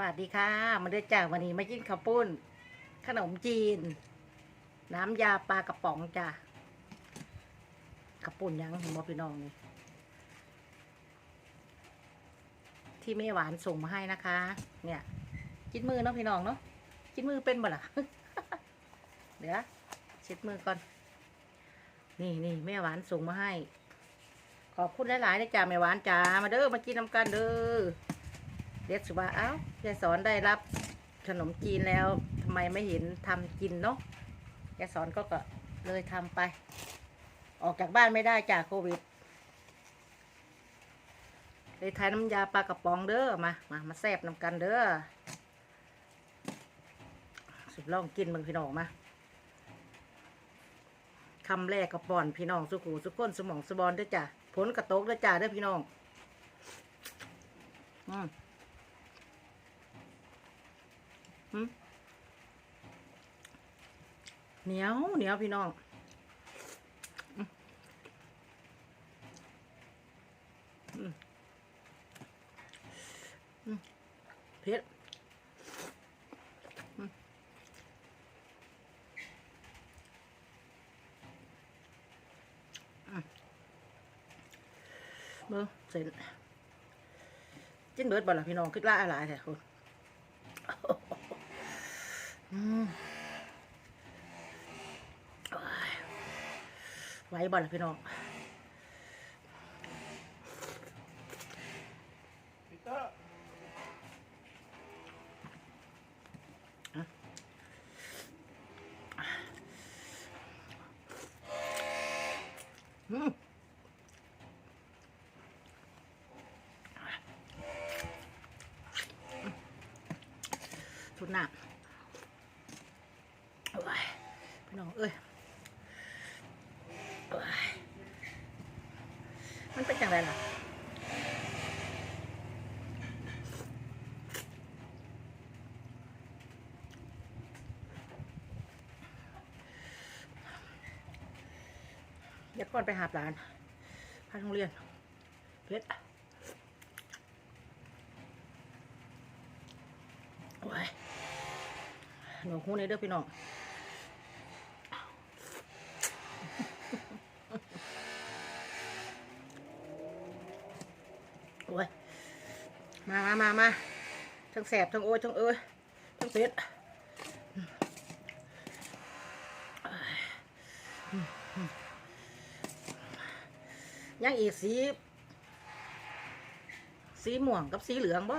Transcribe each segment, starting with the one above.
วัสดีค่ะ มาเดือจากวันนี้มากินข้าวปุ้น ขนมจีน น้ำยาปลากระป๋องจ้ะข้าวปุ้นยังเห็นบ่พี่น้องนี่ที่แม่หวานส่งมาให้นะคะ เนี่ยกินมือเนาะพี่น้องเนาะกินมือเป็นบ่ล่ะเดี๋ยวเช็ดมือก่อน นี่นี่แม่หวานส่งมาให้ ขอบคุณหลายๆนะจ๊ะแม่หวานจ้ามาเด้อมากินน้ำกันเด้อ เรียกสุว่าเอ้ายายสอนได้รับขนมจีนแล้วทำไมไม่เห็นทำกินเนาะยายสอนก็ก็เลยทำไป ออกจากบ้านไม่ได้จากโควิด เลยทายน้ำยาปลากระป๋องเด้อมา มา มาแซบน้ำกันเด้อสุดลองกินมึงพี่น้องมาคำแรกกระป่อนพี่น้องสุขูสุขคนสมองสบอนเด้อจ้ะผลกระตกเด้อจ้าเด้อพี่น้อง อืม หืม เหนียวเหนียวพี่น้องเผ็ดอืมอืมเบิ่งเสร็จจิ้นเบิดบ่ล่ะพี่น้องคิดว่าอะไรแท้คุณ อืมโอ้ยไหว้ บ่ล่ะพี่น้องปีเตอร์อืมชุดหนักโอ้ยพี่น้องเอ้ย มันเป็นอย่างไรล่ะเดี๋ยวก่อนไปหาหลานพาโรงเรียนเพชรโอ้ยหนูหูนี่เด้อพี่น้อง โอ้ยมามามามาทั้งแสบทั้งโอ้ยทั้งเอ้ยทั้งเป็ดยังอีกสี สีม่วงกับสีเหลืองบ่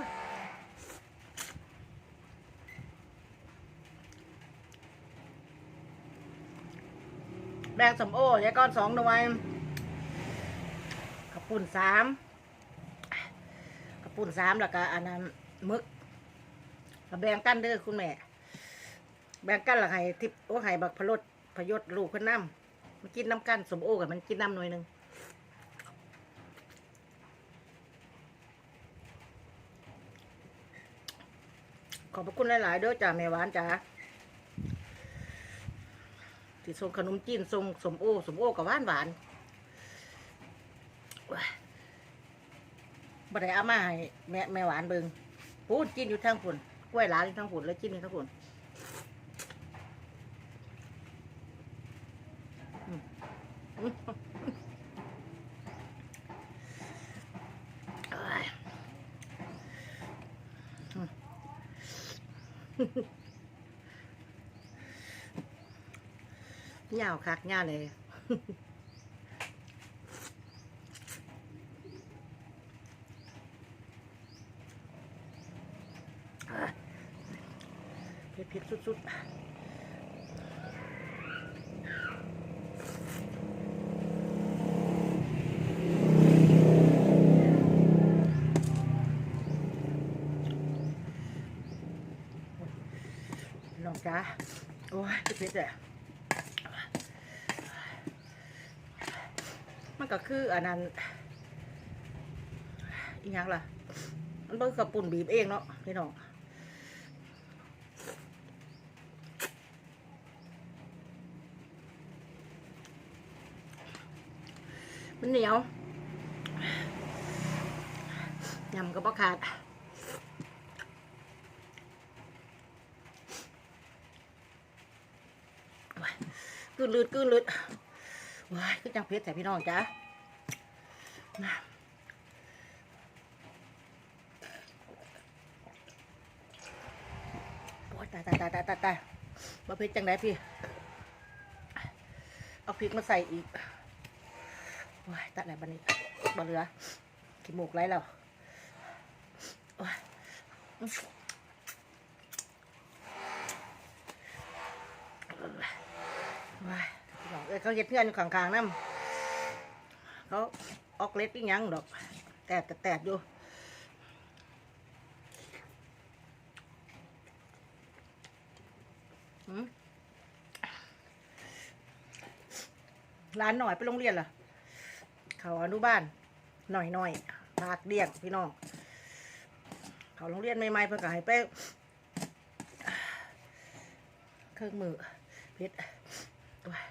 แบงสมโอยายก้อนสองหน่วยขับปุ่นสาม ปุ่นสามแล้วก็อันนั้นมึกแบ่งกันเด้อคุณแม่ แบ่งกันหลักให้ทิพโอ้ให้บักพะลดพยศลูกเพิ่นน้ำมันกินน้ำกันสมโอกับมันกินน้ำหน่วยหนึ่งขอบพระคุณหลาย ๆ เด้อจ้าแม่หวานจ้าที่ส่งขนมจีนส่งสมโอสมโอกับหวานหวาน บ่ไดเอามาให้แม่แม่หวานเบิงพูดกินอยู่ทางฝุ่นกล้วยหลานอยู่ทางฝุ่นแล้วกินอยู่ทางฝุ่นอืมอืมเอ้ยเหงาคักเหงาเลย เผ็ดเผ็ดสุดๆน้องจ้าโอ้ยเผ็ดเผ็ดเลยมันก็คืออันนั้นอีหยังล่ะ มันเบิ่งกับปุ่นบีบเองเนาะพี่น้อง มันเหนียวยำก็บ่ขาดกืนลืดกืนลืดว้ายคือจังเพชรแต่พี่น้องจ้ะโอ้ตาตาตาตาตายาเพชรจังไหนพี่ เอาพริกมาใส่อีก ตัดอะไรบันนี้บ่เหลือขี้มูกไรแล้วโอ้ยว้ายเขาเฮ็ดเพื่อนอยู่ข้างๆนั่เขาออกเล็ดยังดอก แตดแตดอยู่ร้านหน่อยไปโรงเรียนเหรอ เขาอนุบาลหน่อยหน่อยๆภาคเดี่ยงพี่น้อง เขาโรงเรียนใหม่ๆเพื่อก็ให้ไปเครื่องมือเพชรโอ้ย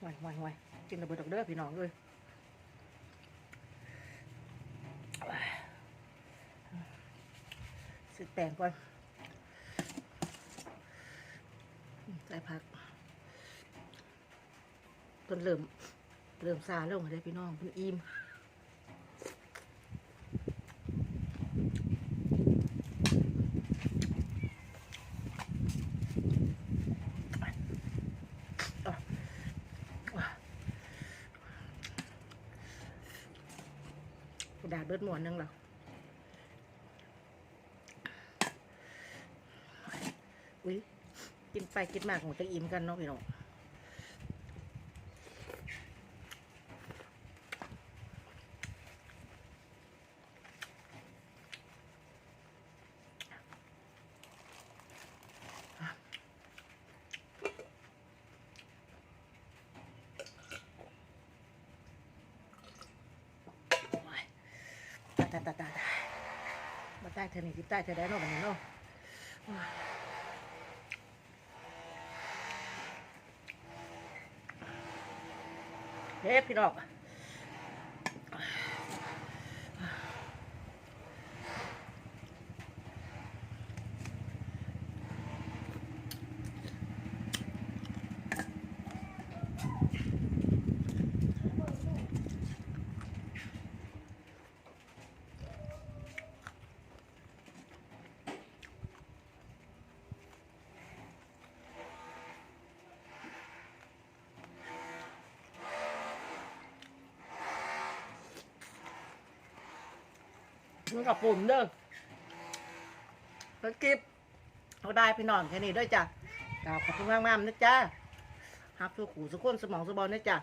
หวานหวานหวานกินระเบิดดอกเด้อพี่น้องเลยสึกแป้งก่อนใส่ผัก ต้นเริ่ม เริ่มซาลงเลยพี่น้องคุณอิ่มดาษเบิดหมวนนึงหรออุ้ยกินไปกินมากของจะอิ่มกันเนาะพี่น้องายตายตายตายมาใต้เธอนี่ที่ใต้เธอได้เนาะแบบนี้เนาะเฮ้พี่น้อง มันกับปุ่มเด้อแล้วกิบเขาได้พี่น้องแค่นี้ด้วยจ้ะกราบขอบคุณมากๆนะจ้าฮักทุกขู่สุขคนสมองสบอลนะจ้ะ